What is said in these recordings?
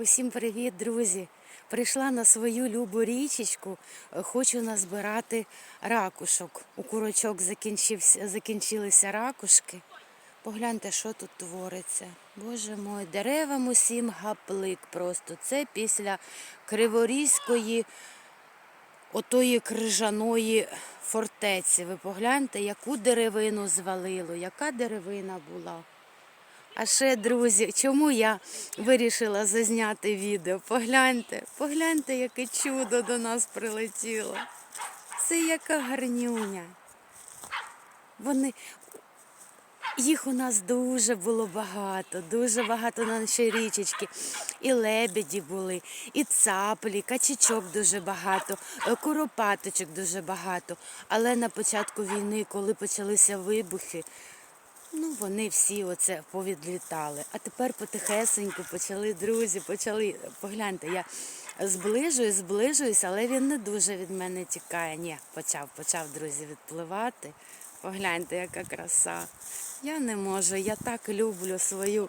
Усім привіт, друзі! Прийшла на свою любу річечку. е, Хочу назбирати ракушок. У курочок закінчилися ракушки. Погляньте, що тут твориться. Боже мой, деревам усім гаплик просто. Це після Криворізької, отої крижаної фортеці. Ви погляньте, яку деревину звалило, яка деревина була. А ще, друзі, чому я вирішила зазняти відео? Погляньте, погляньте, яке чудо до нас прилетіло. Це яка гарнюня. Вони. Їх у нас дуже було багато, дуже багато на нашій річечці. І лебеді були, і цаплі, качечок дуже багато, е, куропаточок дуже багато. Але на початку війни, коли почалися вибухи, Ну, вони всі оце повідлітали. А тепер потихесеньку почали друзі, почали. Погляньте, я зближуюсь, зближуюсь, але він не дуже від мене тікає. Ні, почав, почав, друзі, відпливати. Погляньте, яка краса. Я не можу, я так люблю свою,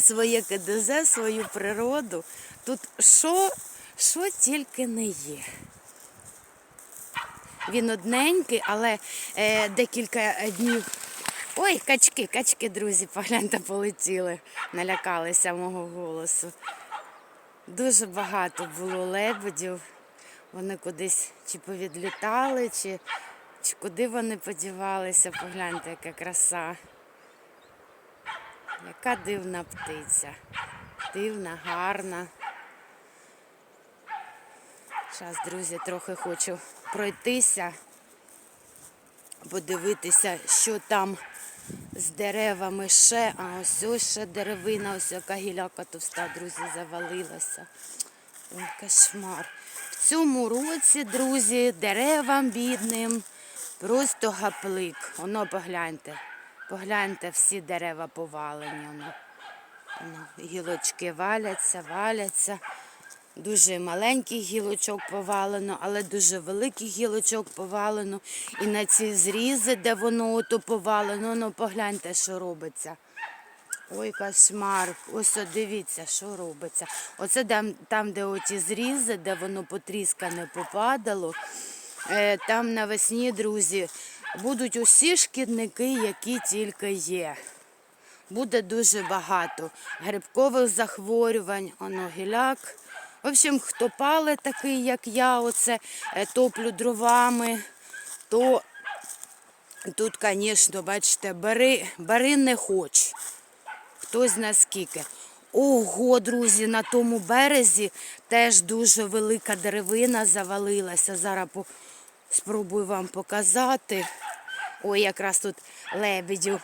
своє КДЗ, свою природу. Тут що, що тільки не є. Він одненький, але е, декілька днів. Ой, качки, качки, друзі, погляньте, полетіли, налякалися мого голосу. Дуже багато було лебедів. Вони кудись чи повідлітали, чи, чи куди вони подівалися. Погляньте, яка краса. Яка дивна птиця. Дивна, гарна. Зараз, друзі, трохи хочу пройтися, подивитися, що там з деревами ще. А ось ось ще деревина, ось яка гіляка товста, друзі, завалилася. Ой, кошмар. В цьому році, друзі, деревам бідним просто гаплик. Воно погляньте. Погляньте, всі дерева повалені. Воно. Воно, гілочки валяться, валяться. Дуже маленьких гілочок повалено, але дуже великих гілочок повалено. І на ці зрізи, де воно ото повалено, ну погляньте, що робиться. Ой, кошмар. Ось дивіться, що робиться. Оце там, там, де оті зрізи, де воно потріскане попадало. Е, Там навесні, друзі, будуть усі шкідники, які тільки є. Буде дуже багато грибкових захворювань, оно гіляк. В общем, хто пале такий, як я, оце е, топлю дровами, то тут, звісно, бачите, бери, бери не хоч. Хтось наскільки. Ого, друзі, на тому березі теж дуже велика деревина завалилася. Зараз по- спробую вам показати. Ой, якраз тут лебедю.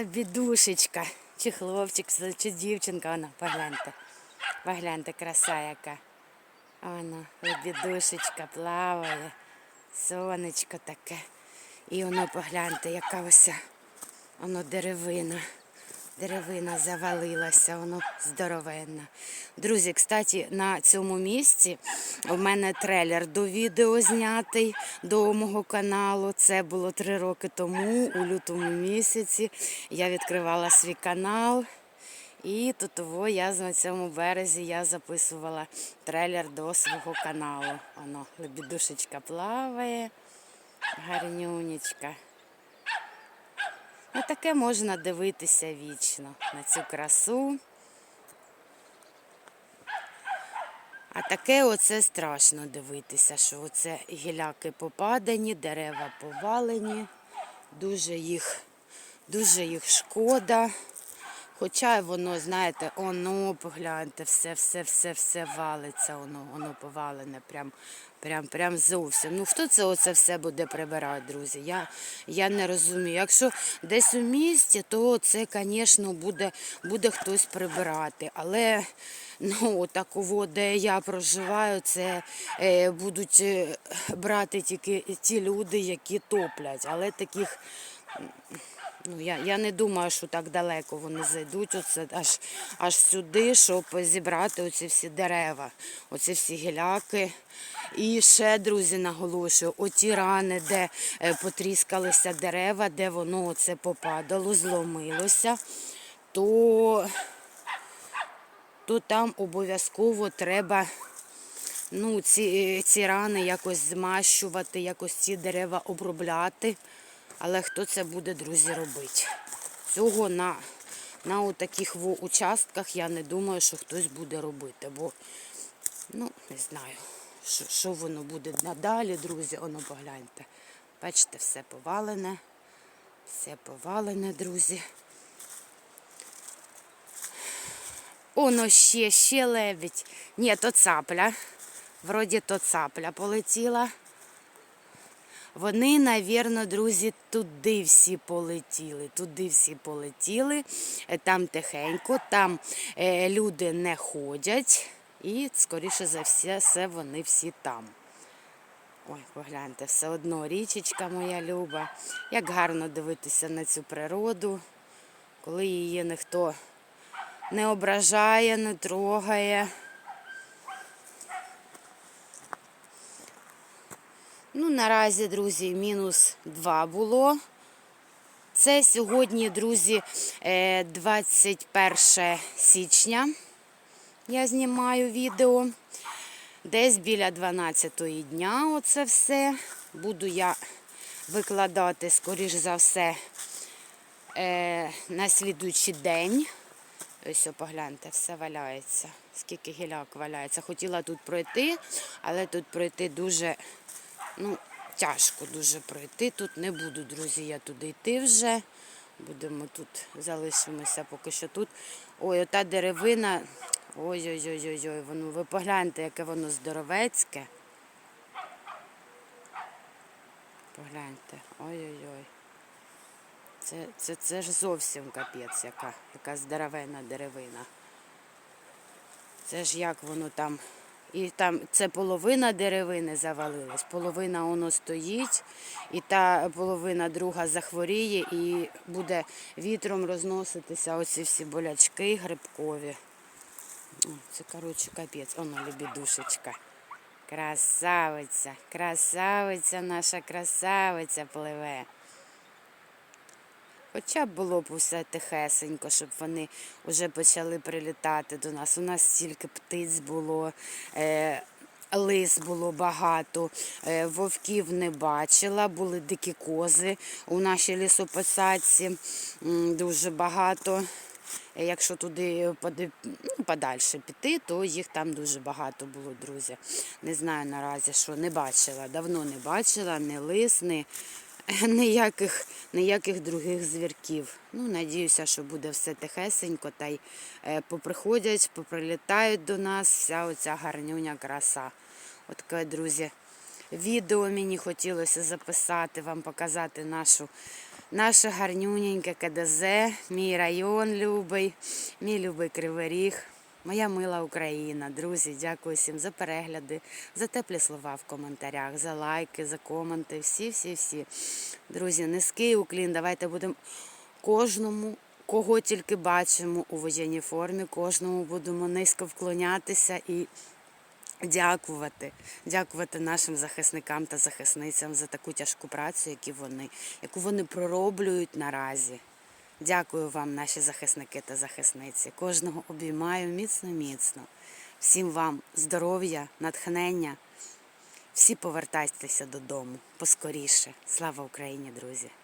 Бідушечка. Чи хлопчик, чи дівчинка, вона, погляньте. Погляньте, краса яка. Воно, лебідушечка плаває, сонечко таке. І воно погляньте, яка ось воно деревина. Деревина завалилася, воно здоровенна. Друзі, кстати, на цьому місці у мене трейлер до відео знятий до мого каналу. Це було три роки тому, у лютому місяці. Я відкривала свій канал. І тут того я на цьому березі я записувала трейлер до свого каналу. Воно лебідушечка плаває, гарнюнечка. Ну, таке можна дивитися вічно на цю красу. А таке оце страшно дивитися, що оце гіляки попадані, дерева повалені, дуже їх, дуже їх шкода. Хоча воно, знаєте, воно, погляньте, все, все, все, все валиться, воно, воно повалене, прям, прям, прям зовсім. Ну хто це оце все буде прибирати, друзі? Я, я не розумію. Якщо десь у місті, то це, звісно, буде, буде хтось прибирати. Але ну, такого, де я проживаю, це е, будуть е, брати тільки ті люди, які топлять. Але таких. Ну, я, я не думаю, що так далеко вони зайдуть оце аж, аж сюди, щоб зібрати оці всі дерева, оці всі гіляки. І ще, друзі, наголошую, оті рани, де е, потріскалися дерева, де воно оце попадало, зломилося, то то там обов'язково треба ну, ці, ці рани якось змащувати, якось ці дерева обробляти. Але хто це буде, друзі, робити? Цього на, на таких участках я не думаю, що хтось буде робити, бо ну, не знаю, що, що воно буде надалі, друзі, воно погляньте. Бачите, все повалене, все повалене, друзі. Оно ще, ще лебідь. Ні, то цапля. Вроді то цапля полетіла. Вони, навірно, друзі, туди всі полетіли. Туди всі полетіли. Е, Там тихенько, там е, люди не ходять. І, скоріше за все, все вони всі там. Ой, погляньте, все одно річечка моя люба. Як гарно дивитися на цю природу, коли її ніхто не ображає, не трогає. Ну, наразі, друзі, мінус 2 було. Це сьогодні, друзі, е, 21 січня. Я знімаю відео. Десь біля 12 дня оце все. Буду я викладати, скоріш за все, е, на слідуючий день. Ось погляньте, все валяється. Скільки гіляк валяється. Хотіла тут пройти, але тут пройти дуже ну, тяжко дуже пройти. Тут не буду, друзі, я туди йти вже. Будемо тут, залишимося поки що тут. Ой, ота деревина. Ой-ой-ой, воно, ви погляньте, яке воно здоровецьке. Погляньте. Ой-ой-ой. Це, це, це ж зовсім капець, яка, яка здоровенна деревина. Це ж як воно там. І там це половина деревини завалилась, половина воно стоїть, і та половина друга захворіє і буде вітром розноситися оці всі болячки грибкові. О, Це, коротше, капець, воно лебідушечка. Красавиця, красавиця, наша красавиця пливе. Хоча б було б усе тихесенько, щоб вони вже почали прилітати до нас. У нас стільки птиць було, е, лис було багато, е, вовків не бачила, були дикі кози у нашій лісопосадці дуже багато. Е, Якщо туди ну, подальше піти, то їх там дуже багато було, друзі. Не знаю наразі, що не бачила. Давно не бачила, ні лис, ні ніяких, ніяких других звірків. Ну, надіюся, що буде все тихесенько, та й е, поприходять, поприлітають до нас вся оця гарнюня краса. От таке, друзі, відео мені хотілося записати, вам показати нашу, наше гарнюненьке КДЗ, мій район любий, мій любий Кривий Ріг. Моя мила Україна, друзі, дякую всім за перегляди, за теплі слова в коментарях, за лайки, за коменти. Всі, всі, всі. Друзі, низький уклін. Давайте будемо кожному, кого тільки бачимо у воєнній формі, кожному будемо низько вклонятися і дякувати. Дякувати нашим захисникам та захисницям за таку тяжку працю, яку вони, яку вони пророблюють наразі. Дякую вам, наші захисники та захисниці. Кожного обіймаю міцно-міцно. Всім вам здоров'я, натхнення. Всі повертайтеся додому поскоріше. Слава Україні, друзі!